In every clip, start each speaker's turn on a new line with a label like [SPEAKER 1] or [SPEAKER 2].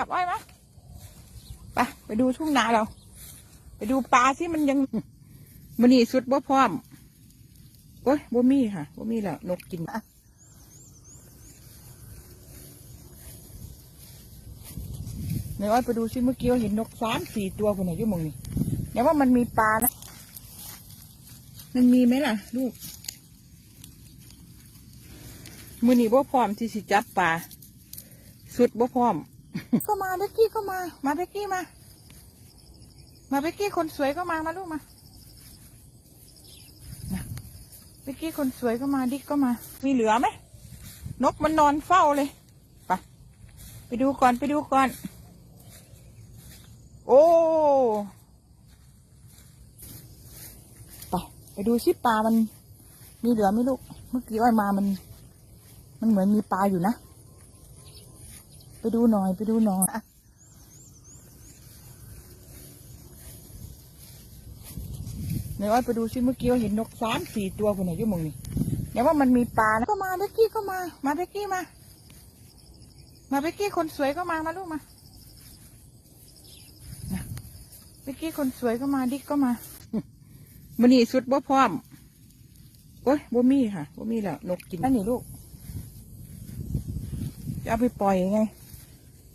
[SPEAKER 1] กับอ้อยมะไปไปดูทุ่งนาเรา ไปดูปลาที่มันยังมันนี่สุดบ่พร้อมโอ้ยบ่มีค่ะบ่มีแล้วนกกินอะในอ้อยไปดูซิเมื่อกี้เห็นนกสามสี่ตัวคนไหนอยู่มองนี่เดี๋ยวว่ามันมีปลานะมันมีไหมล่ะ ลูกมือนี่บ่พร้อมที่สิจับปลาสุดบ่พร้อม ก็มาเบกกี้ก็มา มาเบกกี้มา มาเบกกี้คนสวยก็มามาลูกมาเบกกี้คนสวยก็มาดิกก็มา มีเหลือไหมนกมันนอนเฝ้าเลยไปไปดูก่อนไปดูก่อน โอ้ไปไปดูชิปลามัน มีเหลือไหมลูก เมื่อกี้อ้อยมามัน มันเหมือนมีปลาอยู่นะ ไปดูหน่อย ไปดูหน่อยอะในอ้อยไปดูซิเมื่อกี้เห็นนกสามสี่ตัวคนไหนอยู่มองนี่เดี๋ยวว่ามันมีปลานะก็มาเบกกี้ก็มา มาเบกกี้มา มาเบกกี้คนสวยก็มามาลูกมาเบกกี้คนสวยก็มาดิกก็มามันนี่สุดบ่พร้อมโอ้ยบ่มีค่ะบ่มีแล้วนกกินนั่นนี่ลูกจะเอาไปปล่อยไง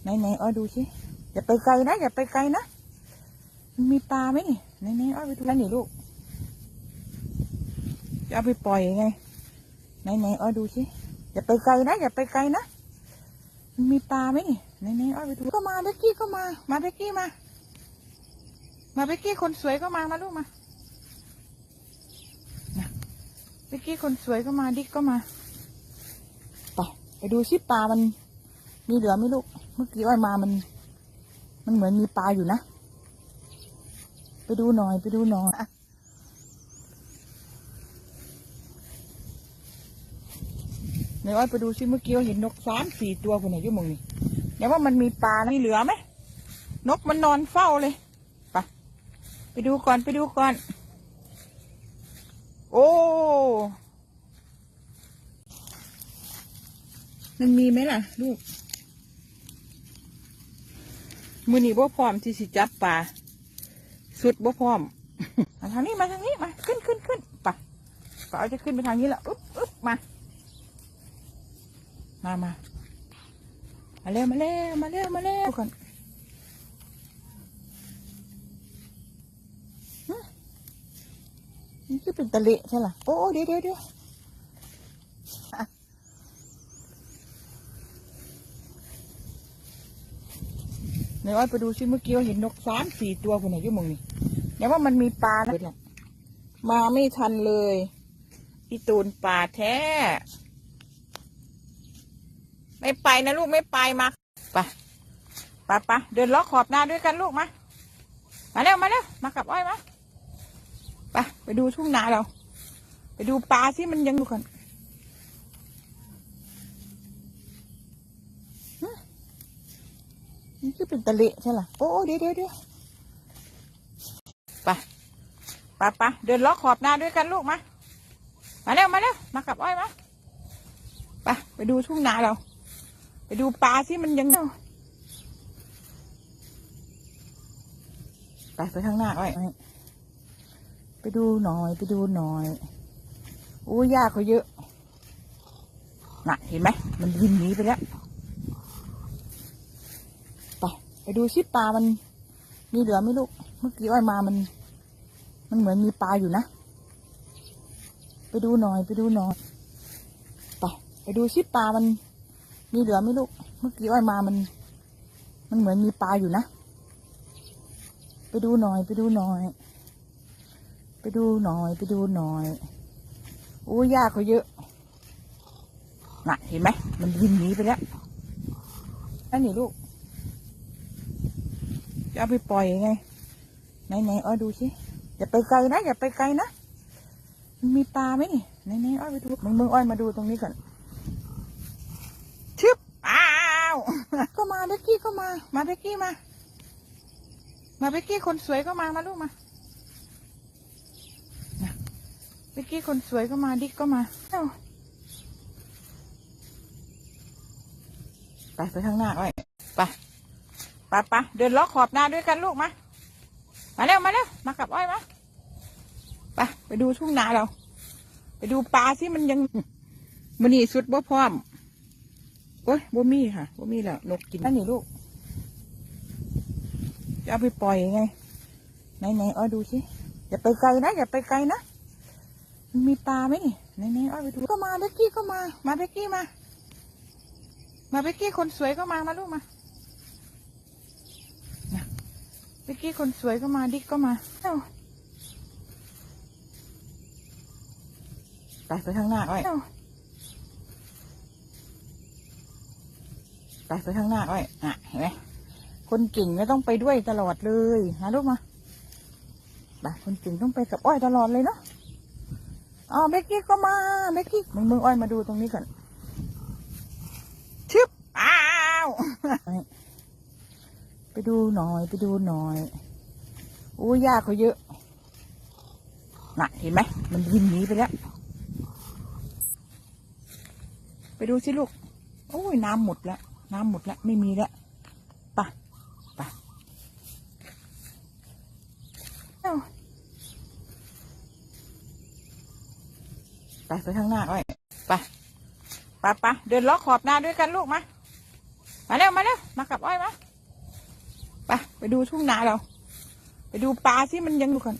[SPEAKER 1] ไหนไหนอ้อดูสิอย่าไปไกลนะอย่าไปไกลนะมันมีปลาไหมนี่ไหนไหนอ้อไปดูนั่นนี่ลูกจะเอาไปปล่อยไงไหนไหนอ้อดูสิอย่าไปไกลนะอย่าไปไกลนะมันมีปลาไหมนี่ไหนไหนอ้อไปดูก็มาเบกกี้ก็มา มาเบกกี้มา มาเบกกี้คนสวยก็มามาลูกมาเบกกี้คนสวยก็มาดิกก็มาไปไปดูชิปลามันมีเหลือไหมลูก เมื่อกี้อ้อยมามัน มันเหมือนมีปลาอยู่นะ ไปดูหน่อยไปดูหน่อยอะในอ้อยไปดูซิเมื่อกี้เห็นนกสามสี่ตัวคนไหนยู่หมองนี่เดี๋ยวว่ามันมีปลานะมีเหลือไหมนกมันนอนเฝ้าเลยไปไปดูก่อนไปดูก่อน โอ้มันมีไหมล่ะ ลูก มือนี่บ่พร้อมที่สิจับปลาสุดบ่พร้อมมาทางนี้มาทางนี้มาขึ้นขึ้นขึ้นไปก็เอาจะขึ้นไปทางนี้ละอึ๊บอึ๊บมา มามามาเร็วมาเร็วมาเร็วมาเร็วก่อนนี่คือเป็นตะเละใช่หรอโอ้เดี๋ยวเดี๋ยวเดี๋ยว ในอ้อยไปดูซิเมื่อกี้ว่าเห็นนกสามสี่ตัวคนไหนยู่มองนี่เดี๋ยว่ามันมีปลานะมาไม่ทันเลยพี่ตูนป่าแท้ ไม่ไปนะลูกไม่ไปมาไปไปไปเดินล้อกขอบหน้าด้วยกันลูกมา มาเร็วมาเร็วมากับอ้อยมาไปไปดูทุ่งนาเรา ไปดูปลาที่มันยังอยู่ก่อน คือเป็นตะเละใช่หรอโอ้เดี๋ยวเดี๋ยวเดี๋ยวไปไปไปเดินล้อขอบหน้าด้วยกันลูกมามาเร็วมาเร็วมากับอ้อยมาไปไปดูทุ่งนาเรา ไปดูปลาที่มันยังไปไปข้างหน้าอ้อยอ้อยไปดูหน่อย ไปดูหน่อยโอ้ยากเขาเยอะน่ะเห็นไหมมันยินหนีไปแล้ว ไปดูชิปลามัน มีเหลือไหมลูก เมื่อกี้อ้อยมามัน มันเหมือนมีปลาอยู่นะ ไปดูหน่อยไปดูหน่อย ไปไปดูชิปลามัน มีเหลือไหมลูก เมื่อกี้อ้อยมามัน มันเหมือนมีปลาอยู่นะ ไปดูหน่อยไปดูหน่อย ไปดูหน่อยไปดูหน่อยโอ้ยากเขาเยอะ น่ะเห็นไหม มันยินหนีไปแล้วนั่นนี่ลูก จะเอาไปปล่อยไง ไหนไหนอ้อยดูสิอย่าไปไกลนะอย่าไปไกลนะมันมีปลาไหมนี่ไหนไหนอ้อยไปดูมึงมึงอ้อยมาดูตรงนี้ก่อนชึบอ้าวก็มาเบกกี้ก็มา มาเบกกี้มา มาเบกกี้คนสวยก็มามาลูกมาเบกกี้คนสวยก็มาดิกก็มาเอ้าไปไปข้างหน้าอ้อยไป ปะปะเดินล้อขอบนาด้วยกันลูกมามาเร็วมาเร็วมากับอ้อยมาไปไปดูทุ่งนาเรา ไปดูปลาที่มันยังมันนี่สุดบ่พร้อมโอ้ยบ่มีค่ะบ่มีแล้วนกกินนั่นนี่ลูกจะเอาไปปล่อยไงไหนไหนอ้อยดูสิอย่าไปไกลนะอย่าไปไกลนะมันมีปลาไหมนี่ไหนไหนอ้อยไปดูก็มาเบกกี้ก็มา มาเบกกี้มา มาเบกกี้คนสวยก็มามาลูกมา เมื่อกี้คนสวยก็มาดิกก็มาเอ้าไปไปข้างหน้าอ้อยเอ้าไปไปข้างหน้าอ้อยอะเห็นไหมคนเก่งไม่ต้องไปด้วยตลอดเลยนะลูกมาไปคนเก่งต้องไปกับอ้อยตลอดเลยเนาะอ๋อเบกกี้ก็มาเบกกี้มึงมึงอ้อยมาดูตรงนี้ก่อนชึบอ้าว ไปดูหน่อย ไปดูหน่อยโอ้ยากเขาเยอะ น่ะ เห็นไหม มันยินหนีไปแล้ว ไปดูสิลูก โอ้ยน้ำหมดแล้ว น้ำหมดแล้ว ไม่มีแล้วปะปะไปไปข้างหน้าอ้ไปไปไปเดินล้อกขอบนาด้วยกันลูกมา มาเร็ว มาเร็ว มากับอ้อยมา ไปไปดูทุ่งนาเรา ไปดูปลาที่มันยังอยู่กัน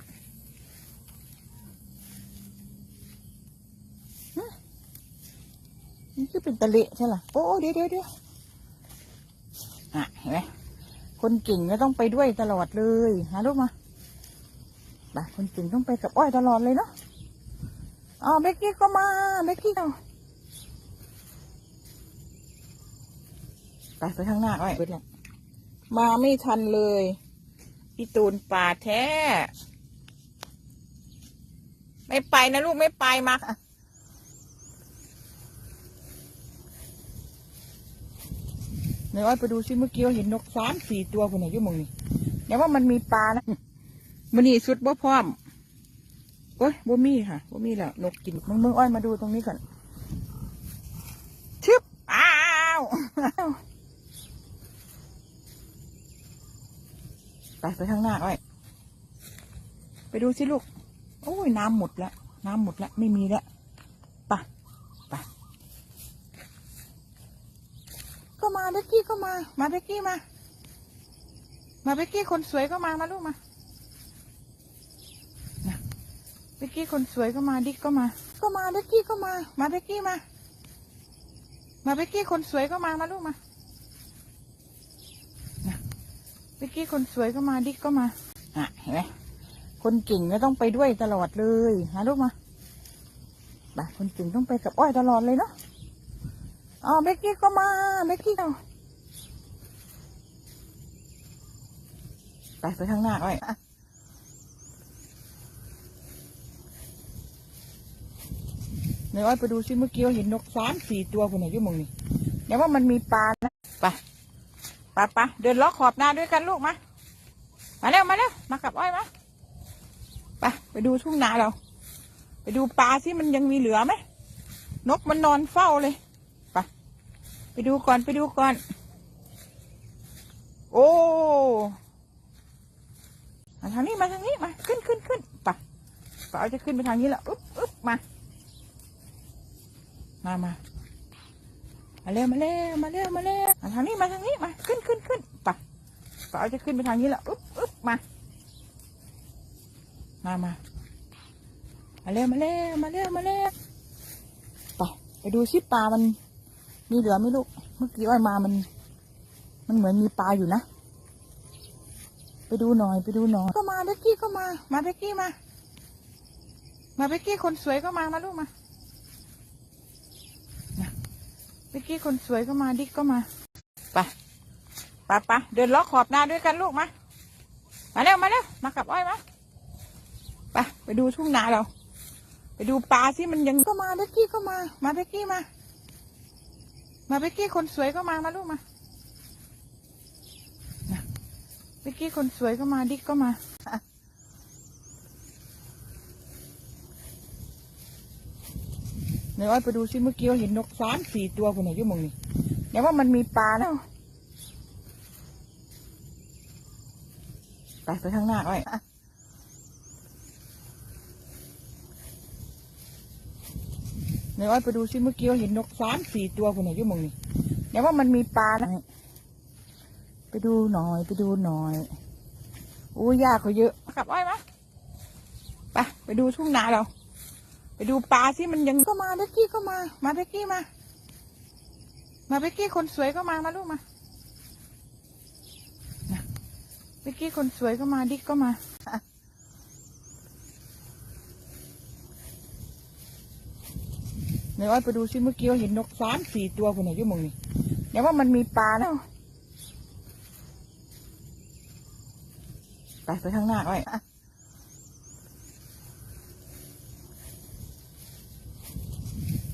[SPEAKER 1] นี่คือเป็นตะเละใช่หรอโอ้เดี๋ยวเดี๋ยวเดี๋ยวอะเห็นไหมคนเก่งก็ต้องไปด้วยตลอดเลยหาลูกมาไปคนเก่งต้องไปกับอ้อยตลอดเลยเนาะอ๋อเบกกี้ก็มาเบกกี้เอาไปไปข้างหน้าอ้อยเบิดแล้ว มาไม่ทันเลยพี่ตูนป่าแท้ ไม่ไปนะลูกไม่ไปมาค่ะเนยอ้อยไปดูซิเมื่อกี้เห็นนกสามสี่ตัวคนไหนยุ่มองนี่เดี๋ยวว่ามันมีปลานะมันนี่สุดบ่พร้อมโอ้ยบ่มีค่ะบ่มีแล้วนกกินมึงมึงอ้อยมาดูตรงนี้ก่อนชึบอ้าว ไปไปข้างหน้าอ้อยไปดูสิลูก โอ้ยน้ำหมดแล้ว น้ำหมดแล้ว ไม่มีแล้วปะปะก็มาเบกกี้ก็มา มาเบกกี้มา มาเบกกี้คนสวยก็มามาลูกมาเบกกี้คนสวยก็มาดิกก็มา ก็มาเบกกี้ก็มา มาเบกกี้มา มาเบกกี้คนสวยก็มามาลูกมา เมื่อกี้คนสวยก็มาดิกก็มาอะเห็นไหมคนเก่งก็ต้องไปด้วยตลอดเลยหาลูกมาไปคนเก่งต้องไปกับอ้อยตลอดเลยเนาะอ๋อเบกกี้ก็มาเบกกี้เอาไปไปข้างหน้าอ้อยเนยอ้อยไปดูซิเมื่อกี้เห็นนกสามสี่ตัวคนไหนอยุ่มองนี่เดี๋ยวว่ามันมีปลานะไป ปะปะเดินล้อขอบนาด้วยกันลูกมา มาเร็วมาเร็วมากับอ้อยมาไปไปดูทุ่งนาเรา ไปดูปลาที่มันยังมีเหลือไหมนกมันนอนเฝ้าเลยไปไปดูก่อนไปดูก่อน โอ้มาทางนี้มาทางนี้มาขึ้นขึ้นขึ้นไปปเอาจะขึ้นไปทางนี้แล้วอึ๊บอึ๊บมา มามา มาเร็วมาเร็วมาเร็วมาเร็วมาทางนี้มาทางนี้มาขึ้นขึ้นขึ้นไปป๋าจะขึ้นไปทางนี้แล้วอึ๊บอึ๊บมามามามาเร็วมาเร็วมาเร็วมาเร็วไปไปดูชิปลามัน มีเหลือไหมลูกเมื่อกี้อ้อยมามัน มันเหมือนมีปลาอยู่นะ ไปดูหน่อยไปดูหน่อยก็มาเบกกี้ก็มา มาเบกกี้มา มาเบกกี้คนสวยก็มามาลูกมา เมื่อกี้คนสวยก็มาดิกก็มาไปไปไปเดินล้อกขอบนาด้วยกันลูกมา มาเร็วมาเร็วมากับอ้อยมาไปไปดูทุ่งนาเรา ไปดูปลาที่มันยังก็มาเบกกี้ก็มา มาเบกกี้มา มาเบกกี้คนสวยก็มามาลูกมาเบกกี้คนสวยก็มาดิกก็มา เนยอ้อยไปดูซิเมื่อกี้เห็นนกสามสี่ตัวคนไหนยุ่หมองนี่เดี๋ยว่ามันมีปลานะไปไปข้างหน้าอ้อยอะเดี๋ยอ้อยไปดูซิเมื่อกี้เราเห็นนกสามสี่ตัวคนไหนยู่หมองนี่เดี๋ยวว่ามันมีปลานะไปดูหน่อยไปดูหน่อยอู้ยากเขาเยอะขับอ้อยมะไปไปดูทุ่งนาเรา ไปดูปลาที่มันยังก็มาเบกกี้ก็มา มาเบกกี้มา มาเบกกี้คนสวยก็มามาลูกมานะเบกกี้คนสวยก็มาดิกก็มาอะเดี๋ยวอ้อยไปดูซิเมื่อกี้เราเห็นนกสามสี่ตัวคนไหนอยู่มองนี่เดี๋ยวว่ามันมีปลานะไปไปข้างหน้าอ้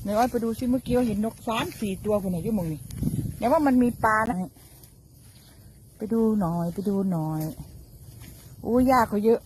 [SPEAKER 1] ยอะเดี๋ยอ้อยไปดูซิเมื่อกี้เราเห็นนกสามสี่ตัวคนไหนยู่หมองนี่เดี๋ยวว่ามันมีปลานะไปดูหน่อย ไปดูหน่อยอู้ยากเขาเยอะ